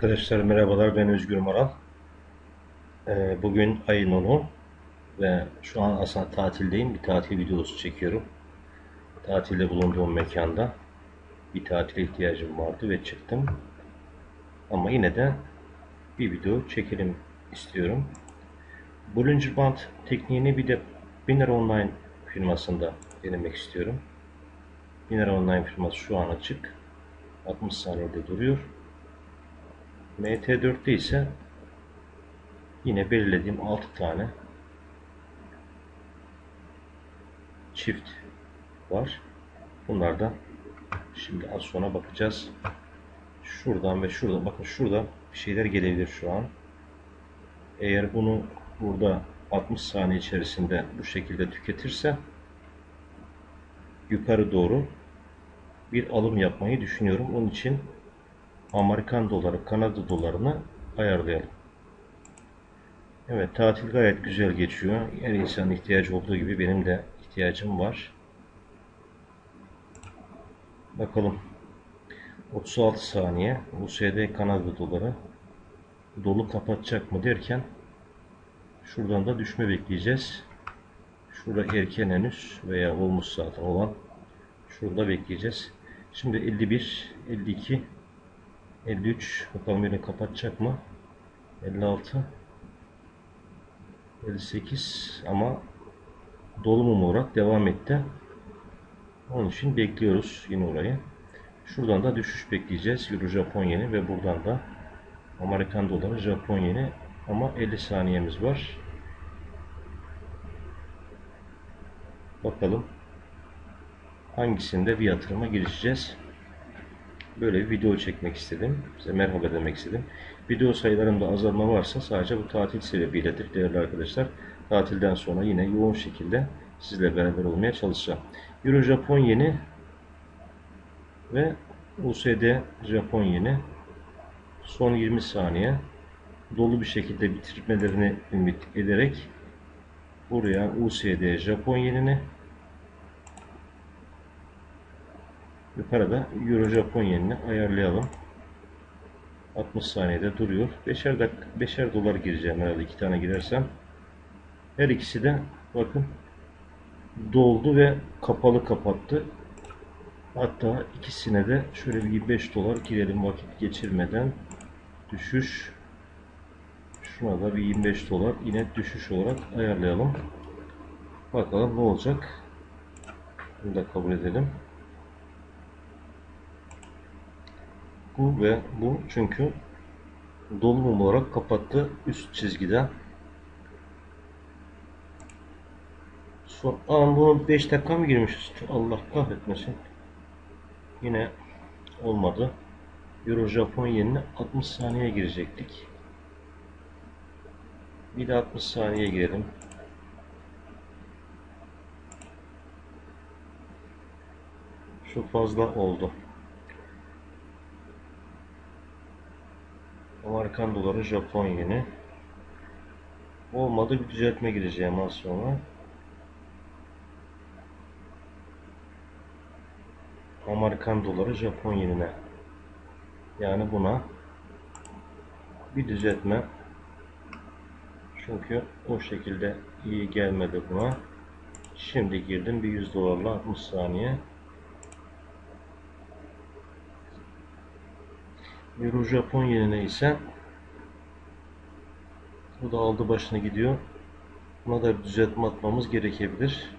Arkadaşlar merhabalar ben Özgür Maral. Ee, bugün ayın 10'u ve şu an aslında tatildeyim. Bir tatil videosu çekiyorum. Tatilde bulunduğum mekanda bir tatile ihtiyacım vardı ve çıktım. Ama yine de bir video çekelim istiyorum. Bollinger Band tekniğini bir de Biner Online firmasında denemek istiyorum. Biner Online firması şu an açık. 60 saniyede duruyor. MT4'te ise yine belirlediğim 6 tane çift var. Bunlardan şimdi az sonra bakacağız. Şuradan ve şurada bakın şurada bir şeyler gelebilir şu an. Eğer bunu burada 60 saniye içerisinde bu şekilde tüketirse yukarı doğru bir alım yapmayı düşünüyorum. Onun için Amerikan doları, Kanada dolarını ayarlayalım. Evet tatil gayet güzel geçiyor. Her insanın ihtiyacı olduğu gibi benim de ihtiyacım var. Bakalım. 36 saniye. USD Kanada doları dolu kapatacak mı derken şuradan da düşme bekleyeceğiz. Şurada erken henüz veya olmuş zaten olan şurada bekleyeceğiz. Şimdi 51, 52 53 bakalım yine kapatacak mı? 56 58 ama dolu mum olarak devam etti. Onun için bekliyoruz yine orayı. Şuradan da düşüş bekleyeceğiz. Euro Japon yeni ve buradan da Amerikan doları Japon yeni ama 50 saniyemiz var. Bakalım hangisinde bir yatırıma girişeceğiz böyle bir video çekmek istedim. Size merhaba demek istedim. Video sayılarında azalma varsa sadece bu tatil sebebiyledir değerli arkadaşlar. Tatilden sonra yine yoğun şekilde sizle beraber olmaya çalışacağım. Euro Japon yeni ve USD Japon yeni son 20 saniye dolu bir şekilde bitirmelerini ümit ederek buraya USD Japon yenini Yukarıda Euro Japon yenini ayarlayalım. 60 saniyede duruyor. 5'er dakika 5'er dolar gireceğim herhalde iki tane girersem. Her ikisi de bakın doldu ve kapalı kapattı. Hatta ikisine de şöyle bir 5 dolar girelim vakit geçirmeden. Düşüş. Şuna da bir 25 dolar yine düşüş olarak ayarlayalım. Bakalım ne olacak. Bunu da kabul edelim. Bu ve bu çünkü dolumum olarak kapattı üst çizgide. Son, aa, bunu 5 dakika mı girmişiz? Allah kahretmesin. Yine olmadı. Euro Japon yenine 60 saniye girecektik. Bir de 60 saniye girelim. Şu fazla oldu. Amerikan doları, Japon yeni. Olmadı bir düzeltme gireceğim az sonra. Amerikan doları, Japon yenine. Yani buna bir düzeltme. Çünkü o şekilde iyi gelmedi buna. Şimdi girdim bir 100 dolarla 60 saniye. Euro Japon yenine ise bu da aldı başına gidiyor. Buna da bir düzeltme atmamız gerekebilir.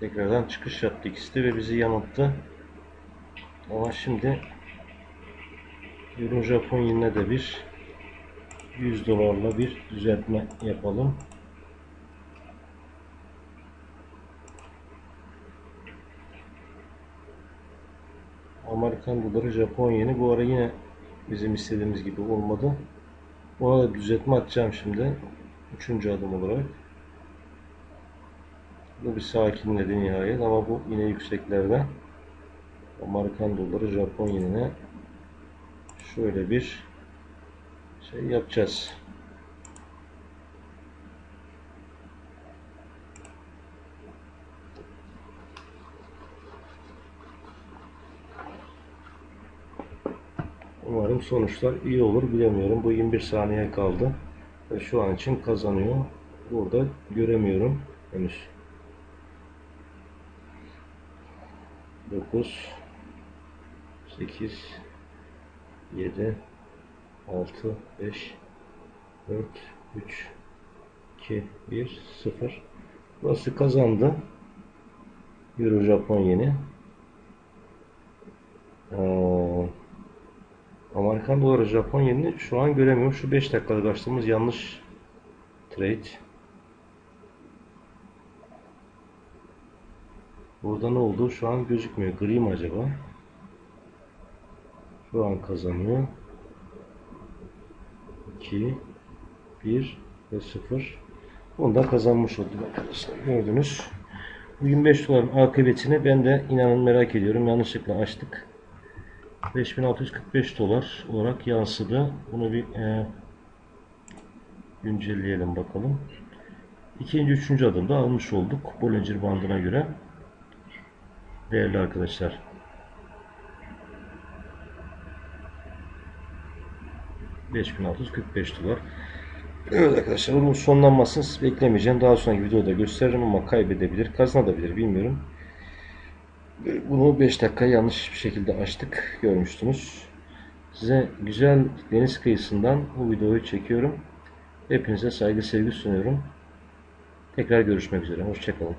Tekrardan çıkış yaptı ikisi ve bizi yanılttı. Ama şimdi Euro Japon yenine de bir 100 dolarla bir düzeltme yapalım. Amerikan doları, Japon yeni. Bu ara yine bizim istediğimiz gibi olmadı. Ona da düzeltme atacağım şimdi. Üçüncü adım olarak. Bu bir sakinledi nihayet ama bu yine yükseklerde. Amerikan doları, Japon yenine şöyle bir şey yapacağız. Umarım sonuçlar iyi olur bilemiyorum. Bu 21 saniye kaldı. Ve şu an için kazanıyor. Burada göremiyorum henüz. 9 8 7 6 5 4 3 2 1 0 Burası kazandı. Euro Japon yeni. Ee, Amerikan doları Japon yenini şu an göremiyorum. Şu 5 dakikada açtığımız yanlış trade. Burada ne oldu? Şu an gözükmüyor. Gri mi acaba? Şu an kazanıyor. 2 1 ve 0 Ondan kazanmış olduk arkadaşlar. Gördünüz. Bu 25 doların akıbetini ben de inanın merak ediyorum. Yanlışlıkla açtık. 5645 dolar olarak yansıdı. Bunu bir e, güncelleyelim bakalım. İkinci, üçüncü adımda almış olduk. Bollinger bandına göre. Değerli arkadaşlar. ...5645 dolar. Evet arkadaşlar bunun sonlanmasını beklemeyeceğim. Daha sonraki videoda gösteririm ama kaybedebilir, kazanabilir bilmiyorum. Bunu 5 dakika yanlış bir şekilde açtık. Görmüştünüz. Size güzel deniz kıyısından bu videoyu çekiyorum. Hepinize saygı sevgi sunuyorum. Tekrar görüşmek üzere. Hoşçakalın.